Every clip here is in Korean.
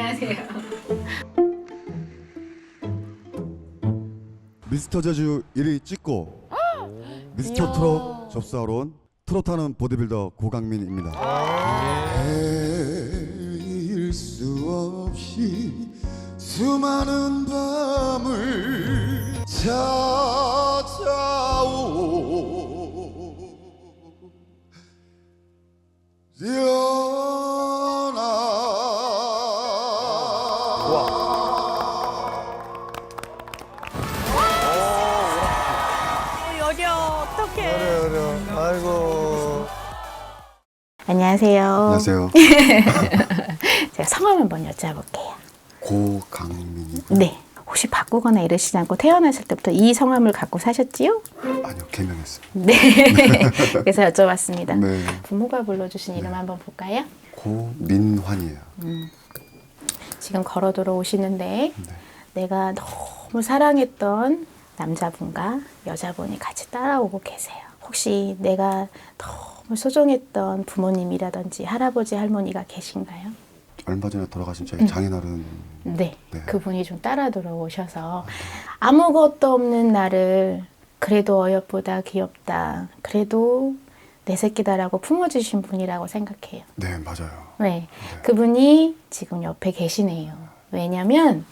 안녕하세요. 미스터 제주 1위 찍고 미스터 트롯 접수하러 온 트롯하는 보디빌더 고강민입니다. 헤일 수 없이 수많은 밤을 찾아오 연 아이고 안녕하세요. 안녕하세요. 제가 성함 한번 여쭤볼게요. 고강민이 네. 혹시 바꾸거나 이러시지 않고 태어나실 때부터 이 성함을 갖고 사셨지요? 아니요 개명했습니다. 네. 그래서 여쭤봤습니다. 네 부모가 불러주신 이름 한번 볼까요? 고민환이에요. 지금 걸어 들어오시는데 네. 내가 너무 사랑했던 남자분과 여자분이 같이 따라오고 계세요. 혹시 내가 너무 소중했던 부모님이라든지 할아버지 할머니가 계신가요? 얼마 전에 돌아가신 저희 장인어른 네, 네. 그분이 좀 따라 들어오셔서 아무것도 없는 나를 그래도 어여쁘다 귀엽다 그래도 내 새끼다라고 품어주신 분이라고 생각해요. 네 맞아요. 네, 그분이 지금 옆에 계시네요. 왜냐면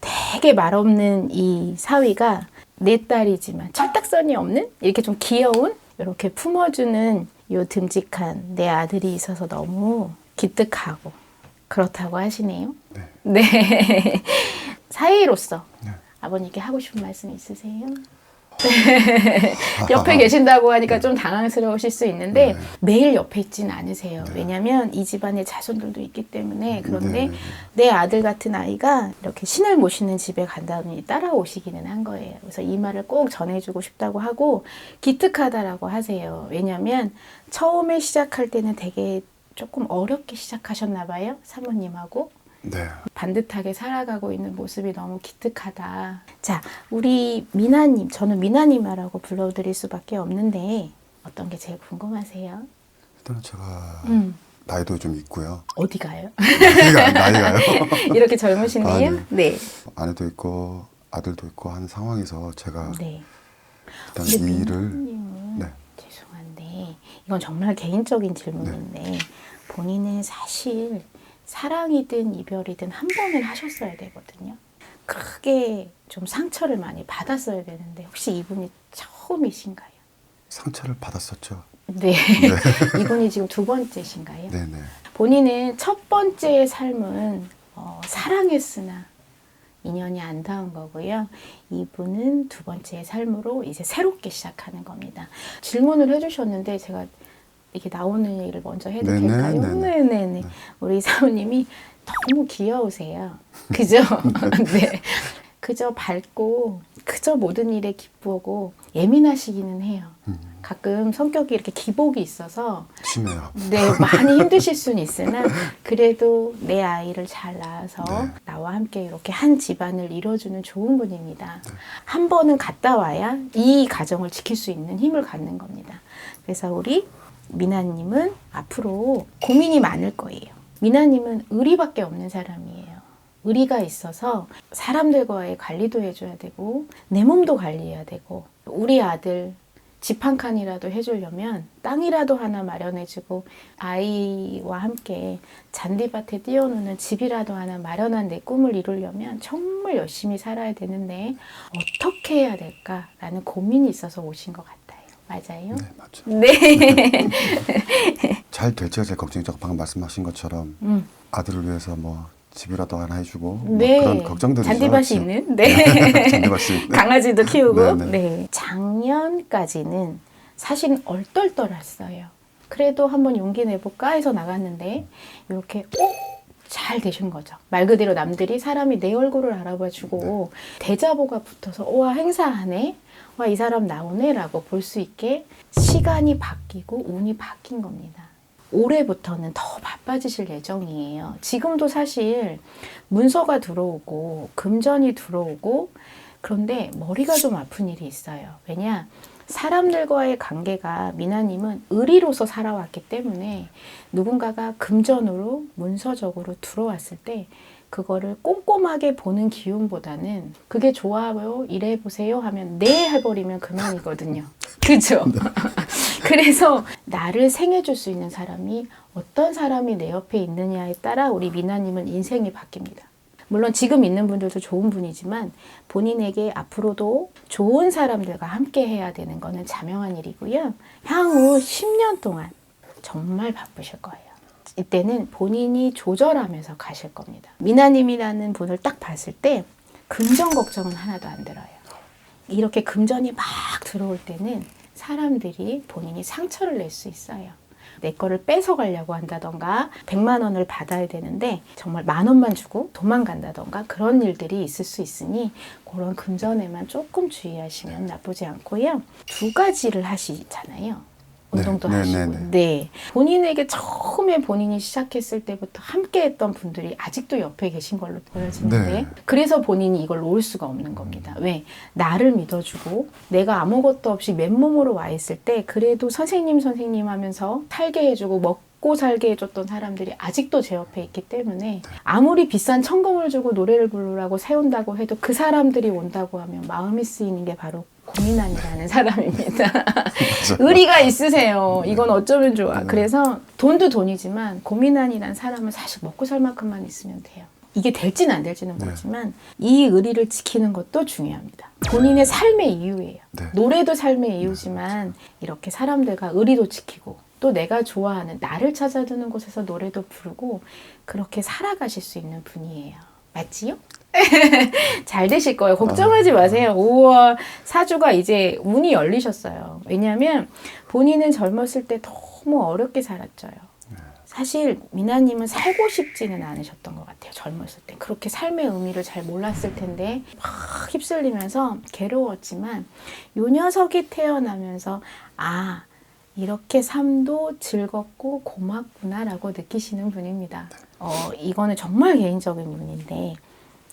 되게 말없는 이 사위가 내 딸이지만 철 딱선이 없는 이렇게 좀 귀여운 이렇게 품어주는 요 듬직한 내 아들이 있어서 너무 기특하고 그렇다고 하시네요. 네. 네. 사위로서 네. 아버님께 하고 싶은 말씀 있으세요? 옆에 계신다고 하니까 좀 당황스러우실 수 있는데 네. 매일 옆에 있지는 않으세요. 네. 왜냐하면 이 집안에 자손들도 있기 때문에 그런데 네. 내 아들 같은 아이가 이렇게 신을 모시는 집에 간다더니 따라오시기는 한 거예요. 그래서 이 말을 꼭 전해주고 싶다고 하고 기특하다라고 하세요. 왜냐하면 처음에 시작할 때는 되게 조금 어렵게 시작하셨나 봐요. 사모님하고. 네. 반듯하게 살아가고 있는 모습이 너무 기특하다. 자, 우리 미나님, 저는 미나님이라고 불러드릴 수밖에 없는데 어떤 게 제일 궁금하세요? 일단은 제가 음, 나이도 좀 있고요. 어디 가요? 나이가 나이가요. 이렇게 젊으시네요? 아니. 네. 아내도 있고 아들도 있고 하는 상황에서 제가 네. 일단 이 일을 네. 죄송한데 이건 정말 개인적인 질문인데 본인은 사실 사랑이든 이별이든 한 번은 하셨어야 되거든요. 크게 좀 상처를 많이 받았어야 되는데 혹시 이분이 처음이신가요? 상처를 받았었죠. 네. 이분이 지금 두 번째신가요? 네네. 본인은 첫 번째의 삶은 어, 사랑했으나 인연이 안 닿은 거고요. 이분은 두 번째의 삶으로 이제 새롭게 시작하는 겁니다. 질문을 해주셨는데 제가 이게 나오는 얘기를 먼저 해도 네네, 될까요? 네네. 네 네네. 우리 사모님이 너무 귀여우세요. 그죠? 네. 그저 밝고 그저 모든 일에 기쁘고 예민하시기는 해요. 음, 가끔 성격이 이렇게 기복이 있어서 심해요. 네, 많이 힘드실 수는 있으나 그래도 내 아이를 잘 낳아서 네. 나와 함께 이렇게 한 집안을 이뤄주는 좋은 분입니다. 한 번은 갔다 와야 이 가정을 지킬 수 있는 힘을 갖는 겁니다. 그래서 우리 미나님은 앞으로 고민이 많을 거예요. 미나님은 의리밖에 없는 사람이에요. 의리가 있어서 사람들과의 관리도 해줘야 되고 내 몸도 관리해야 되고 우리 아들 집 한 칸이라도 해주려면 땅이라도 하나 마련해주고 아이와 함께 잔디밭에 뛰어노는 집이라도 하나 마련한 내 꿈을 이루려면 정말 열심히 살아야 되는데 어떻게 해야 될까라는 고민이 있어서 오신 것 같아요. 맞아요? 네 맞죠. 네. 잘 될지가 제일 걱정이죠. 방금 말씀하신 것처럼 음. 아들을 위해서 뭐 집이라도 하나 해주고 네. 뭐 그런 걱정들이 잔디밭이 있어요. 있는. 네. 잔디밭이 강아지도 키우고. 네, 네, 네. 작년까지는 사실 얼떨떨했어요. 그래도 한번 용기 내볼까 해서 나갔는데 이렇게 어? 잘 되신 거죠. 말 그대로 남들이 사람이 내 얼굴을 알아봐주고 대자보가 붙어서 와 행사하네, 와 이 사람 나오네라고 볼 수 있게 시간이 바뀌고 운이 바뀐 겁니다. 올해부터는 더 바빠지실 예정이에요. 지금도 사실 문서가 들어오고 금전이 들어오고 그런데 머리가 좀 아픈 일이 있어요. 왜냐? 사람들과의 관계가 미나님은 의리로서 살아왔기 때문에 누군가가 금전으로 문서적으로 들어왔을 때 그거를 꼼꼼하게 보는 기운보다는 그게 좋아요, 이래 보세요 하면 네 해버리면 그만이거든요. 그죠? 그래서 나를 생해줄 수 있는 사람이 어떤 사람이 내 옆에 있느냐에 따라 우리 미나님은 인생이 바뀝니다. 물론 지금 있는 분들도 좋은 분이지만 본인에게 앞으로도 좋은 사람들과 함께 해야 되는 거는 자명한 일이고요. 향후 10년 동안 정말 바쁘실 거예요. 이때는 본인이 조절하면서 가실 겁니다. 미나님이라는 분을 딱 봤을 때 금전 걱정은 하나도 안 들어요. 이렇게 금전이 막 들어올 때는 사람들이 본인이 상처를 낼 수 있어요. 내 거를 뺏어가려고 한다던가 100만 원을 받아야 되는데 정말 만 원만 주고 도망간다던가 그런 일들이 있을 수 있으니 그런 금전에만 조금 주의하시면 나쁘지 않고요. 두 가지를 하시잖아요. 네, 운동도 네, 하시고 네, 네. 네. 본인에게 처음에 본인이 시작했을 때부터 함께 했던 분들이 아직도 옆에 계신 걸로 보여지는데 네. 그래서 본인이 이걸 놓을 수가 없는 겁니다. 왜? 나를 믿어주고 내가 아무것도 없이 맨몸으로 와 있을 때 그래도 선생님 선생님 하면서 살게 해주고 먹고 살게 해줬던 사람들이 아직도 제 옆에 있기 때문에 아무리 비싼 천금을 주고 노래를 부르라고 세운다고 해도 그 사람들이 온다고 하면 마음이 쓰이는 게 바로 고민안이라는 사람입니다. 의리가 있으세요. 이건 어쩌면 좋아. 그래서 돈도 돈이지만 고민안이라는 사람은 사실 먹고 살 만큼만 있으면 돼요. 이게 될지는 안 될지는 네. 모르지만 이 의리를 지키는 것도 중요합니다. 본인의 삶의 이유예요. 네. 노래도 삶의 이유지만 이렇게 사람들과 의리도 지키고 또 내가 좋아하는 나를 찾아드는 곳에서 노래도 부르고 그렇게 살아가실 수 있는 분이에요. 맞지요? 잘 되실 거예요. 걱정하지 마세요. 5월 사주가 이제 운이 열리셨어요. 왜냐하면 본인은 젊었을 때 너무 어렵게 살았죠요. 사실 미나님은 살고 싶지는 않으셨던 것 같아요. 젊었을 때 그렇게 삶의 의미를 잘 몰랐을 텐데 막 휩쓸리면서 괴로웠지만 요 녀석이 태어나면서 아 이렇게 삶도 즐겁고 고맙구나라고 느끼시는 분입니다. 어 이거는 정말 개인적인 분인데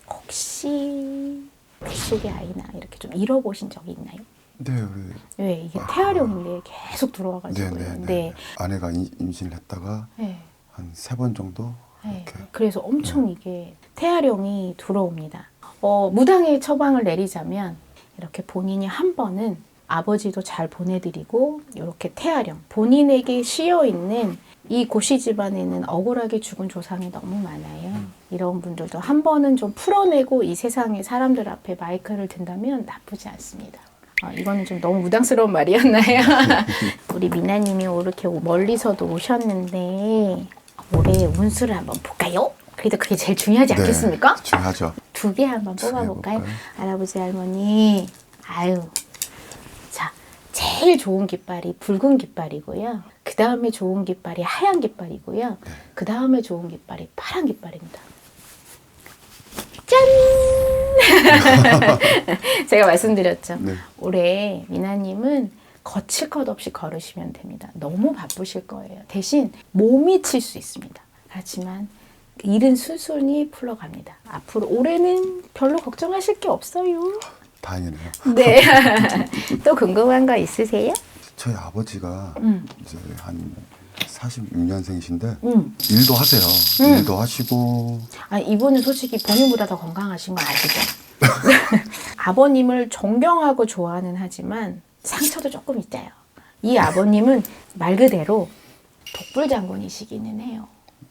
혹시 뱃속의 아이나 이렇게 좀 잃어보신 적이 있나요? 네, 우리 왜 이게 태아령인데 계속 들어와가지고요. 네, 네, 네. 네. 아내가 임- 임신을 했다가 네. 한 세 번 정도 네. 이렇게 그래서 엄청 이게 태아령이 들어옵니다. 어, 무당의 처방을 내리자면 이렇게 본인이 한 번은 아버지도 잘 보내드리고 이렇게 태아령 본인에게 씌어 있는 이 고시 집안에는 억울하게 죽은 조상이 너무 많아요. 이런 분들도 한 번은 좀 풀어내고 이 세상의 사람들 앞에 마이크를 든다면 나쁘지 않습니다. 어, 이거는 좀 너무 무당스러운 말이었나요? 우리 미나님이 이렇게 멀리서도 오셨는데 올해 운수를 한번 볼까요? 그래도 그게 제일 중요하지 네, 않겠습니까? 중요하죠. 두 개 한번 뽑아볼까요? 볼까요? 할아버지 할머니 아유 자 제일 좋은 깃발이 붉은 깃발이고요 그 다음에 좋은 깃발이 하얀 깃발이고요 네. 그 다음에 좋은 깃발이 파란 깃발입니다 짠 제가 말씀드렸죠 네. 올해 미나님은 거칠 것 없이 걸으시면 됩니다. 너무 바쁘실 거예요. 대신 몸이 칠 수 있습니다. 하지만 일은 순순히 풀러갑니다. 앞으로 올해는 별로 걱정하실 게 없어요. 다행이네요. 네. 또 궁금한 거 있으세요? 저희 아버지가 음. 이제 한 46년생이신데 음. 일도 하세요. 음. 일도 하시고 아, 이분은 솔직히 본인보다 더 건강하신 거 아시죠? 아버님을 존경하고 좋아는 하지만 상처도 조금 있어요. 이 아버님은 말 그대로 독불 장군이시기는 해요.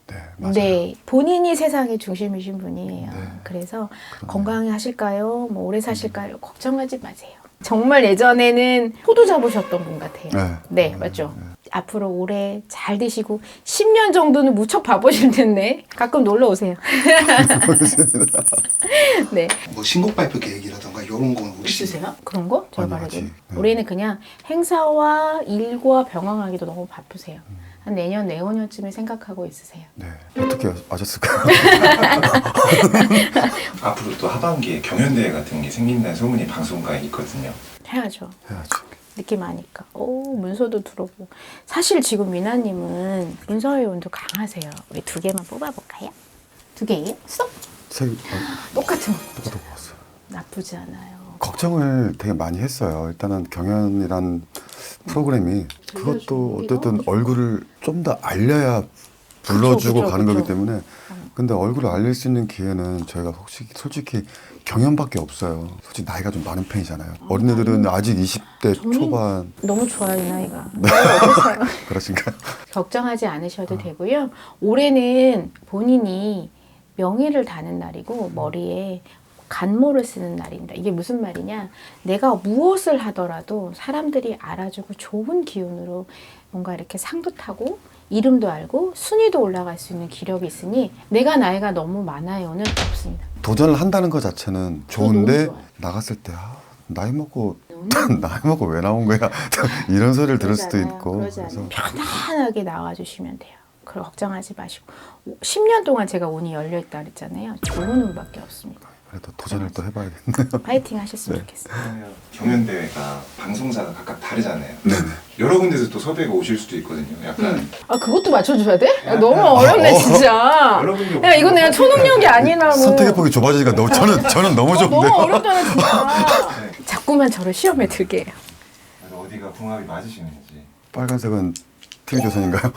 네, 맞아요. 네, 본인이 세상의 중심이신 분이에요. 네. 그래서 그러네요. 건강히 하실까요? 뭐 오래 사실까요? 걱정하지 마세요. 정말 예전에는 호두 잡으셨던 분 같아요. 네. 네, 맞죠? 앞으로 올해 잘 되시고 10년 정도는 무척 바쁘실 텐데 가끔 놀러 오세요. 네. 뭐 신곡 발표 계획이라던가 이런 건 혹시 있으세요? 그런 거? 제가. 네. 올해는 그냥 행사와 일과 병행하기도 너무 바쁘세요. 한 내년, 내후년쯤에 생각하고 있으세요. 네. 어떻게 아셨을까요? 앞으로 또 하반기에 경연대회 같은 게 생긴다는 소문이 방송가에 있거든요. 해야죠. 해야죠. 느낌 아니까. 오, 문서도 들어보고. 사실 지금 미나님은 문서의 운도 강하세요. 우리 두 개만 뽑아볼까요? 두 개예요? 스톱! 세 어, 똑같은 거. 똑같은 거 봤어요. 나쁘지 않아요. 걱정 걱정을 되게 많이 했어요. 일단은 경연이란 프로그램이 그것도 어쨌든 얼굴을 좀 더 알려야 불러주고 그쵸, 가는 그쵸. 거기 때문에 근데 얼굴을 알릴 수 있는 기회는 저희가 솔직히, 솔직히 경연밖에 없어요. 솔직히 나이가 좀 많은 편이잖아요. 어린애들은 아직 20대 저는- 초반 너무 좋아요 이 나이가. 그러신가요? 걱정하지 않으셔도 되고요. 올해는 본인이 명의를 다는 날이고 머리에 간모를 쓰는 날입니다. 이게 무슨 말이냐? 내가 무엇을 하더라도 사람들이 알아주고 좋은 기운으로 뭔가 이렇게 상도 타고 이름도 알고 순위도 올라갈 수 있는 기력이 있으니 내가 나이가 너무 많아요는 없습니다. 도전을 한다는 것 자체는 좋은데. 나갔을 때 아, 나이 먹고 나이 먹고 왜 나온 거야 이런 소리를 들을 수도 않아요. 있고 그래서. 편안하게 나와주시면 돼요. 그 걱정하지 마시고 10년 동안 제가 운이 열려 있다 그랬잖아요. 좋은 운밖에 없습니다. 그래도 도전을 또 해봐야 겠네요. 파이팅 하셨으면 네. 좋겠습니다. 그러면 경연 대회가 방송사가 각각 다르잖아요. 네네. 여러 군데서 또 섭외가 오실 수도 있거든요. 약간 아 그것도 맞춰줘야 돼? 야, 너무 어렵네 진짜. 여러 군데 야 이건 내가 초능력이 아니라고. 선택의 폭이 좁아지니까 너무 저는 저는 너무 어, 좋은데. 너무 어렵잖아 진짜. 네. 자꾸만 저를 시험에 들게 해요. 그래서 어디가 궁합이 맞으시는지. 빨간색은 TV 조선인가요?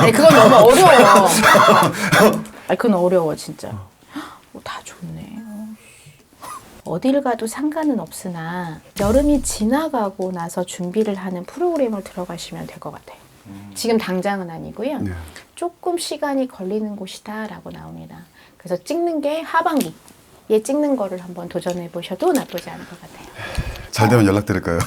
아니 그건 너무 어려워. 아니 그건 어려워 진짜. 어, 다 좋네. 어딜 가도 상관은 없으나 여름이 지나가고 나서 준비를 하는 프로그램을 들어가시면 될 것 같아요. 지금 당장은 아니고요. 네. 조금 시간이 걸리는 곳이다라고 나옵니다. 그래서 찍는 게 하반기 에 찍는 거를 한번 도전해 보셔도 나쁘지 않을 것 같아요. 잘 되면 연락드릴까요?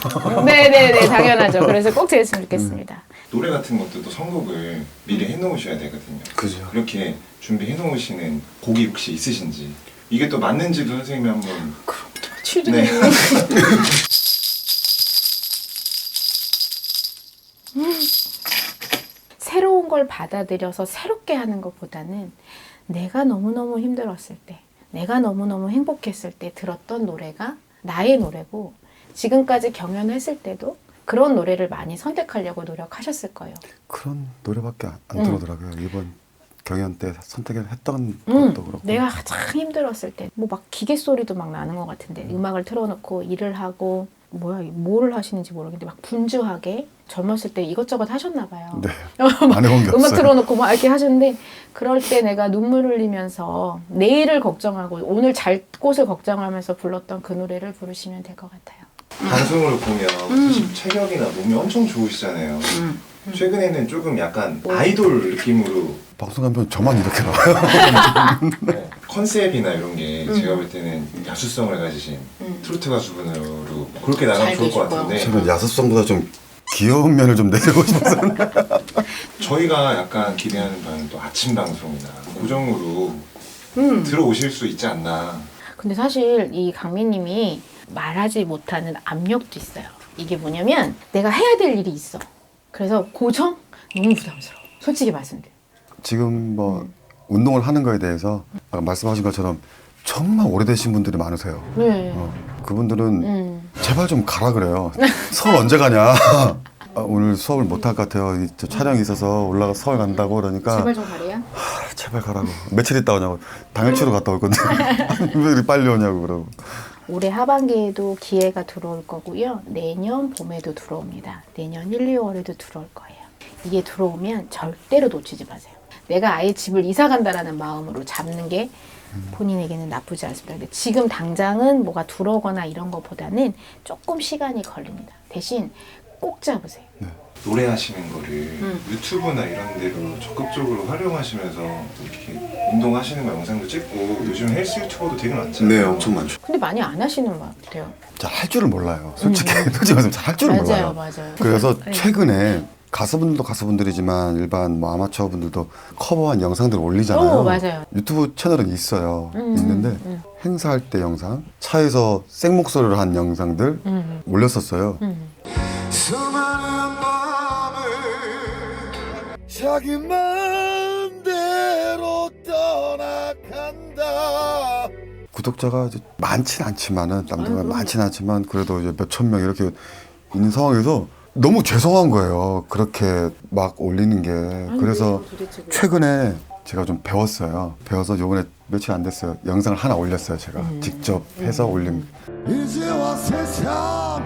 네네네 당연하죠. 그래서 꼭 되었으면 좋겠습니다. 노래 같은 것도 또 선곡을 미리 해놓으셔야 되거든요. 그죠. 그렇게 준비해 놓으시는 곡이 혹시 있으신지 이게 또 맞는지도 선생님이 한번 취준이 네. 새로운 걸 받아들여서 새롭게 하는 것보다는 내가 너무너무 힘들었을 때, 내가 너무너무 행복했을 때 들었던 노래가 나의 노래고 지금까지 경연했을 때도 그런 노래를 많이 선택하려고 노력하셨을 거예요. 그런 노래밖에 안, 안 음. 들어오더라고요. 이번 경연 때 선택을 했던 음, 것도 그렇고. 내가 가장 힘들었을 때, 뭐 막 기계 소리도 막 나는 것 같은데, 음 악을 틀어놓고 일을 하고, 뭐야, 뭘 하시는지 모르겠는데, 막 분주하게 젊었을 때 이것저것 하셨나 봐요. 네. 음악. 틀어놓고 막 이렇게 하셨는데, 그럴 때 내가 눈물 흘리면서 내일을 걱정하고, 오늘 잘 곳을 걱정하면서 불렀던 그 노래를 부르시면 될 것 같아요. 방송을 보면 음. 체격이나 몸이 엄청 좋으시잖아요. 최근에는 조금 약간 뭐? 아이돌 느낌으로 방송 가면 저만 이렇게 나와요. 네, 컨셉이나 이런 게 음. 제가 볼 때는 야수성을 가지신 음. 트로트 가수분으로 그렇게 나가면 잘 좋을 것 같은데 저는 야수성보다 좀 귀여운 면을 좀 내고 싶어서. 저희가 약간 기대하는 바는 또 아침 방송이나 고정으로 음. 들어오실 수 있지 않나. 근데 사실 이 강민님이 말하지 못하는 압력도 있어요. 이게 뭐냐면 내가 해야 될 일이 있어. 그래서 고정 너무 부담스러워. 솔직히 말씀드려. 지금 뭐 운동을 하는 거에 대해서 아까 말씀하신 것처럼 정말 오래되신 분들이 많으세요. 네. 어, 그분들은 음. 제발 좀 가라 그래요. 서울 언제 가냐? 아, 오늘 수업을 못 할 것 같아요. 이- 저 촬영이 있어서 올라가 서울 간다고 그러니까 제발 좀 가래요. 아, 제발 가라고. 며칠 있다 오냐고. 당일치로 갔다 올 건데 왜 이렇게 빨리 오냐고 그러고. 올해 하반기에도 기회가 들어올 거고요. 내년 봄에도 들어옵니다. 내년 1, 2월에도 들어올 거예요. 이게 들어오면 절대로 놓치지 마세요. 내가 아예 집을 이사 간다라는 마음으로 잡는 게 본인에게는 나쁘지 않습니다. 근데 지금 당장은 뭐가 들어오거나 이런 것보다는 조금 시간이 걸립니다. 대신 꼭 잡으세요. 노래하시는 거를 음. 유튜브나 이런 데로 적극적으로 활용하시면서 이렇게 운동하시는 거 영상도 찍고 요즘 헬스 유튜버도 되게 많잖아요. 네, 많죠. 근데 많이 안 하시는 것 같아요. 잘할 줄을 몰라요. 솔직히 솔직히 말하면 잘할 줄을 음. 맞아요, 몰라요. 맞아요. 그래서 네. 최근에 가수분들도 가수분들이지만 일반 뭐 아마추어 분들도 커버한 영상들을 올리잖아요. 오, 맞아요. 유튜브 채널은 있어요. 음, 있는데 음, 행사할 때 영상, 차에서 생 목소리를 한 영상들 음, 올렸었어요. 음. 수많은 밤을 자기 마음대로 떠나간다 구독자가 이제 많진 않지만은 남들과 아이고. 많진 않지만 그래도 이제 몇천 명 이렇게 있는 상황에서 너무 죄송한 거예요. 그렇게 막 올리는 게. 그래서 최근에 제가 좀 배웠어요. 배워서 요번에 며칠 안 됐어요. 영상을 하나 올렸어요. 제가 음. 직접 해서 올린. 이제와 세상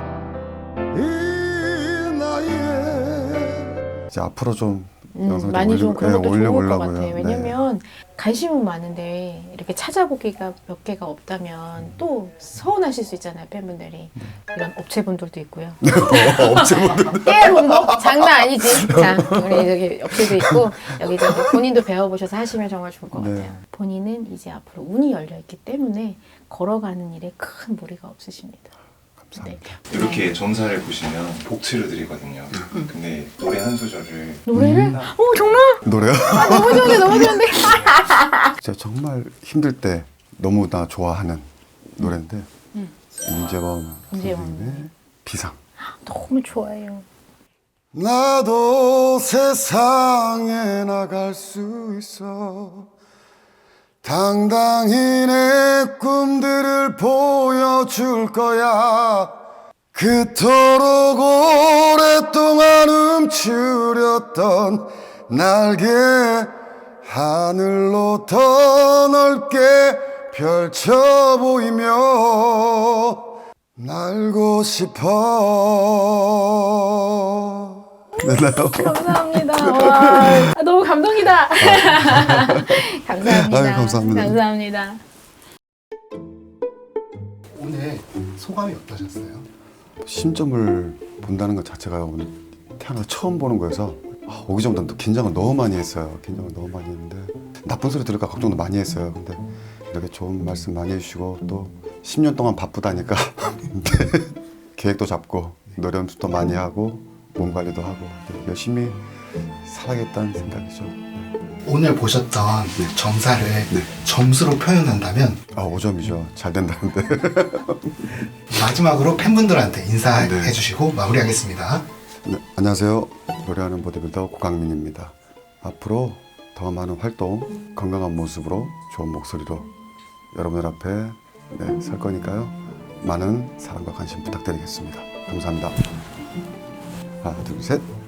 이 나이에 이제 앞으로 좀 음, 많이 좀 그런 것도 예, 좋을 것. 같아요. 네. 왜냐면 관심은 많은데 이렇게 찾아보기가 몇 개가 없다면 또 서운하실 수 있잖아요, 팬분들이. 이런 업체분들도 있고요. 업체분들 깨알 홍보 장난 아니지. 자, 우리 여기 업체도 있고 여기 저기 본인도 배워보셔서 하시면 정말 좋을 것 네. 같아요. 본인은 이제 앞으로 운이 열려 있기 때문에 걸어가는 일에 큰 무리가 없으십니다. 네. 이렇게 점사를 보시면 복치를 드리거든요. 근데 노래 한 소절을 노래를? 음. 어 정말? 노래요? 너무 좋은데 너무 좋은데. 제가 정말 힘들 때 너무 나 좋아하는 노래인데 임재범 임재범. 선생님의 비상. 너무 좋아요. 나도 세상에 나갈 수 있어 당당히 내 꿈들을 보여줄 거야. 그토록 오랫동안 움츠렸던 날개 하늘로 더 넓게 펼쳐 보이며 날고 싶어 되나요? 감사합니다. 와, 아, 너무 감동이다. 감사합니다. 아유, 감사합니다. 감사합니다. 오늘 소감이 어떠셨어요? 심점을 본다는 것 자체가 오늘 태어나서 처음 보는 거여서 아, 오기 전부터 긴장을 너무 많이 했어요. 긴장을 너무 많이 했는데 나쁜 소리 들을까 걱정도 많이 했어요. 근데 이렇게 좋은 말씀 많이 해주시고 또 10년 동안 바쁘다니까 계획도 잡고 노래 연습도 많이 하고 몸 관리도 하고 열심히 살아야겠다는 생각이죠. 오늘 보셨던 점사를 네. 점수로 표현한다면 아 5점이죠. 잘 된다는데. 마지막으로 팬분들한테 인사해 네. 주시고 마무리하겠습니다. 네, 안녕하세요. 노래하는 보디빌더 고강민입니다. 앞으로 더 많은 활동, 건강한 모습으로 좋은 목소리로 여러분들 앞에 네, 설 거니까요. 많은 사랑과 관심 부탁드리겠습니다. 감사합니다. 하나, 둘, 셋.